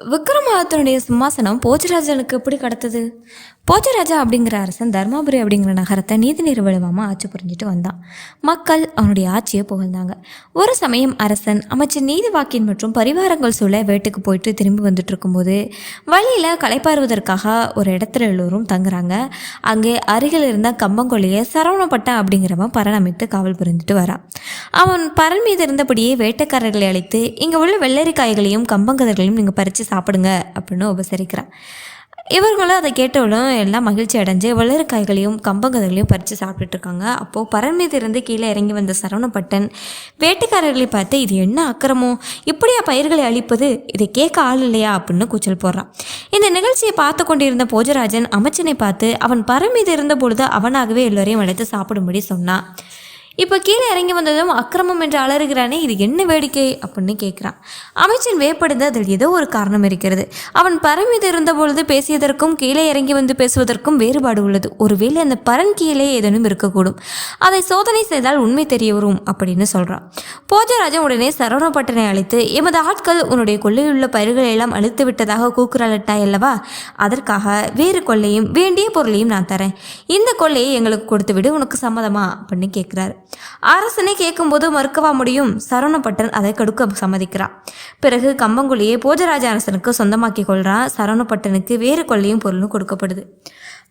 விக்ரமாதித்தனுடைய சிம்மாசனம் போச்சராஜனுக்கு எப்படி கடத்தது? போச்சராஜா அப்படிங்கிற அரசன் தர்மாபுரி அப்படிங்கிற நகரத்தை நீதி நிறுவனமாக ஆட்சி புரிஞ்சுட்டு வந்தான். மக்கள் அவனுடைய ஆட்சியை புகழ்ந்தாங்க. ஒரு சமயம் அரசன் அமைச்சர் நீதி வாக்கின் மற்றும் பரிவாரங்கள் சூழ வேட்டுக்கு போயிட்டு திரும்பி வந்துட்டு இருக்கும்போது வழியில் களைப்பாறுவதற்காக ஒரு இடத்துல எல்லோரும் தங்குறாங்க. அங்கே அருகில் இருந்த கம்பங்கொழியை சரவணப்பட்ட அப்படிங்கிறவன் பரணமைத்து காவல் புரிந்துட்டு வரான் அவன் பரன் மீது இருந்தபடியே வேட்டைக்காரர்களை அழைத்து இங்கே உள்ள வெள்ளரிக்காய்களையும் கம்பங்கதர்களையும் நீங்கள் பறித்து சாப்பிடுங்க அப்படின்னு உபசரிக்கிறான். இவர்களும் அதை கேட்டவளும் எல்லாம் மகிழ்ச்சி அடைஞ்சு வெள்ளரிக்காய்களையும் கம்பங்கதைகளையும் பறித்து சாப்பிட்டுட்டு இருக்காங்க. அப்போது பரல் மீது இருந்து கீழே இறங்கி வந்த சரவணப்பட்டன் வேட்டைக்காரர்களை பார்த்து இது என்ன அக்கிரமோ இப்படியா பயிர்களை அழிப்பது? இதை கேட்க ஆள் இல்லையா? அப்படின்னு கூச்சல் போடுறான். இந்த நிகழ்ச்சியை பார்த்து கொண்டிருந்த போஜராஜன் அமைச்சனை பார்த்து அவன் பரல் மீது இருந்த பொழுது அவனாகவே எல்லோரையும் அழைத்து சாப்பிடும்படி சொன்னான். இப்போ கீழே இறங்கி வந்ததும் அக்கிரமம் என்று அலறுகிறானே இது என்ன வேடிக்கை? அப்படின்னு கேட்குறான். அமைச்சன் வேப்படுது அதில் ஏதோ ஒரு காரணம் இருக்கிறது. அவன் பறன் மீது இருந்தபொழுது பேசியதற்கும் கீழே இறங்கி வந்து பேசுவதற்கும் வேறுபாடு உள்ளது. ஒருவேளை அந்த பரன் கீழே ஏதேனும் இருக்கக்கூடும். அதை சோதனை செய்தால் உண்மை தெரிய வரும் அப்படின்னு சொல்கிறான் போஜராஜன் உடனே சரவணப்பட்டனை அழைத்து எமது ஆட்கள் உன்னுடைய கொள்ளையுள்ள பயிர்களை எல்லாம் அழித்து விட்டதாக கூக்குரலிட்டாய் அல்லவா? அதற்காக வேறு கொள்ளையும் வேண்டிய பொருளையும் நான் தரேன். இந்த கொள்ளையை எங்களுக்கு கொடுத்து விடு உனக்கு சம்மதமா? அப்படின்னு கேட்குறாரு. அரசனை கேட்கும்போது மறுக்கவா முடியும்? சரவணப்பட்டன் அதை கடுக்க சம்மதிக்கிறான் பிறகு கம்பங்குழியை போஜராஜ அரசனுக்கு சொந்தமாக்கி கொள்றான் சரவணப்பட்டனுக்கு வேறு கொள்ளையும் பொருளும் கொடுக்கப்படுது.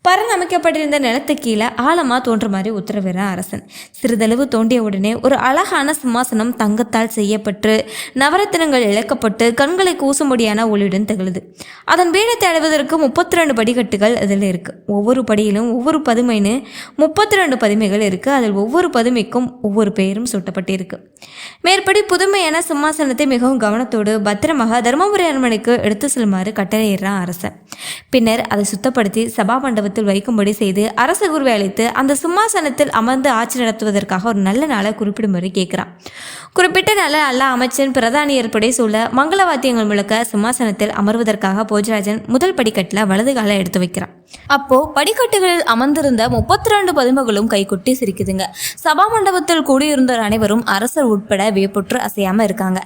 பரன் அமைக்கப்பட்டிருந்த நிலத்து கீழே ஆழமாக தோன்ற மாதிரி உத்தரவிடுறான் அரசன். சிறிதளவு தோண்டிய உடனே ஒரு அழகான சிம்மாசனம் தங்கத்தால் செய்யப்பட்டு நவரத்தினங்கள் இழக்கப்பட்டு கண்களை கூசும்படியான ஒளியுடன் திகழுது. அதன் பீடத்தை அடைவதற்கு முப்பத்தி ரெண்டு படிக்கட்டுகள் அதில் இருக்குது ஒவ்வொரு படியிலும் ஒவ்வொரு பதுமைன்னு முப்பத்தி ரெண்டு பதுமைகள் இருக்குது அதில் ஒவ்வொரு பதுமைக்கும் ஒவ்வொரு பெயரும் சூட்டப்பட்டிருக்கு. மேற்படி புதுமையான சிம்மாசனத்தை மிகவும் கவனத்தோடு பத்திரமாக தருமபுரி அரண்மனைக்கு எடுத்து செல்லுமாறு கட்டளையிடுறான் அரசன். பின்னர் அதை சுத்தப்படுத்தி சபா சிம்மாசனத்தில் வைக்கும்படி செய்து அரச குருவை அழைத்து அந்த சிம்மாசனத்தில் அமர்ந்து ஆட்சி நடத்துவதற்காக ஒரு நல்ல நாளை குறிப்பிடும்படி கேட்குறான். குறிப்பிட்ட நல்ல அல்ல அமைச்சன் பிரதானி ஏற்படை சூழ மங்களவாத்தியங்கள் முழுக்க முழக்க சிம்மாசனத்தில் அமர்வதற்காக போஜராஜன் முதல் படிக்கட்டில் வலது காலை எடுத்து வைக்கிறான். அப்போ படிக்கட்டுகளில் அமர்ந்திருந்த முப்பத்தி ரெண்டு பதுமைகளும் கைகொட்டி சிரிக்குதுங்க. சபா மண்டபத்தில் கூடியிருந்தோர் அனைவரும் அரசர் உட்பட வியப்புற்று அசையாம இருக்காங்க.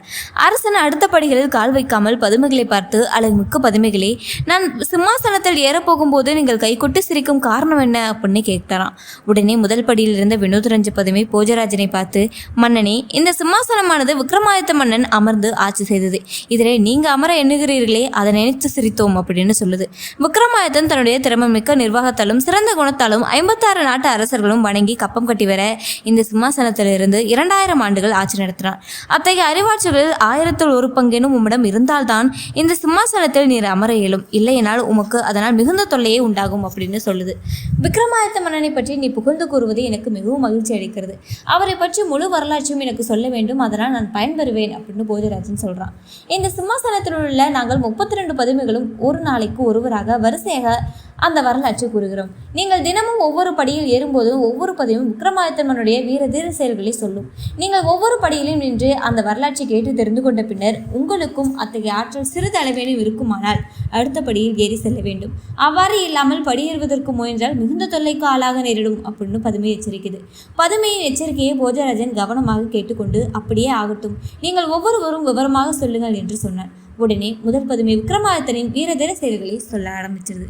அரசன் அடுத்த படிகளில் கால் வைக்காமல் பதுமைகளை பார்த்து அழகு மிக்க பதுமைகளே நான் சிம்மாசனத்தில் ஏறப்போகும் போது நீங்கள் விட்டு சிரிக்கும் காரணம் என்ன அப்படின்னு கேட்டாராம். உடனே முதல் படியில் இருந்த வினோதரஞ்ச பதுமை போஜராஜனை பார்த்து மன்னனே இந்த சிம்மாசனமானது விக்ரமாதித்த மன்னன் அமர்ந்து ஆட்சி செய்தது. இதிலே நீங்க அமர எண்ணுகிறீர்களே அதை நினைத்து சிரித்தோம் அப்படின்னு சொல்லுது. விக்ரமாதித்தன் தன்னுடைய திறமைமிக்க நிர்வாகத்தாலும் சிறந்த குணத்தாலும் ஐம்பத்தாறு நாட்டு அரசர்களும் வணங்கி கப்பம் கட்டி வர இந்த சிம்மாசனத்திலிருந்து இரண்டாயிரம் ஆண்டுகள் ஆட்சி நடத்தினார் அத்தகைய அறிவாட்சிகளில் ஆயிரத்தில் ஒரு பங்கேனும் உம்மிடம் இருந்தால்தான் இந்த சிம்மாசனத்தில் நீர் அமர இயலும். இல்லையெனால் உமக்கு அதனால் மிகுந்த தொல்லையே உண்டாகும் அப்படின்னு சொல்லுது. விக்ரமாதித்த மன்னனை பற்றி நீ புகழ்ந்து கூறுவது எனக்கு மிகவும் மகிழ்ச்சி அளிக்கிறது. அவரை பற்றி முழு வரலாற்றையும் எனக்கு சொல்ல வேண்டும் அதனால் நான் பயன்பெறுவேன் அப்படின்னு போஜராஜன் சொல்றான். இந்த சிம்மாசனத்தில் உள்ள நாங்கள் முப்பத்தி ரெண்டு பதுமைகளும் ஒரு நாளைக்கு ஒருவராக வரிசையாக அந்த வரலாற்றை கூறுகிறோம். நீங்கள் தினமும் ஒவ்வொரு படியில் ஏறும்போதும் ஒவ்வொரு பதிவும் விக்ரமாதித்தமனுடைய வீர தீர செயல்களை சொல்லும். நீங்கள் ஒவ்வொரு படியிலும் நின்று அந்த வரலாற்றை கேட்டு தெரிந்து கொண்ட பின்னர் உங்களுக்கும் அத்தகைய ஆற்றல் சிறிது அளவேனும் இருக்குமானால் அடுத்த படியில் ஏறி செல்ல வேண்டும். அவ்வாறு இல்லாமல் படியேறுவதற்கு முயன்றால் மிகுந்த தொல்லைக்கு ஆளாக நேரிடும் அப்படின்னு பதுமை எச்சரிக்கிறது. பதுமையின் எச்சரிக்கையை போஜராஜன் கவனமாக கேட்டுக்கொண்டு அப்படியே ஆகட்டும். நீங்கள் ஒவ்வொருவரும் விவரமாக சொல்லுங்கள் என்று சொன்னார். உடனே முதல் பதுமை விக்ரமாதித்தனின் வீரதீர செயல்களை சொல்ல ஆரம்பிச்சிருது.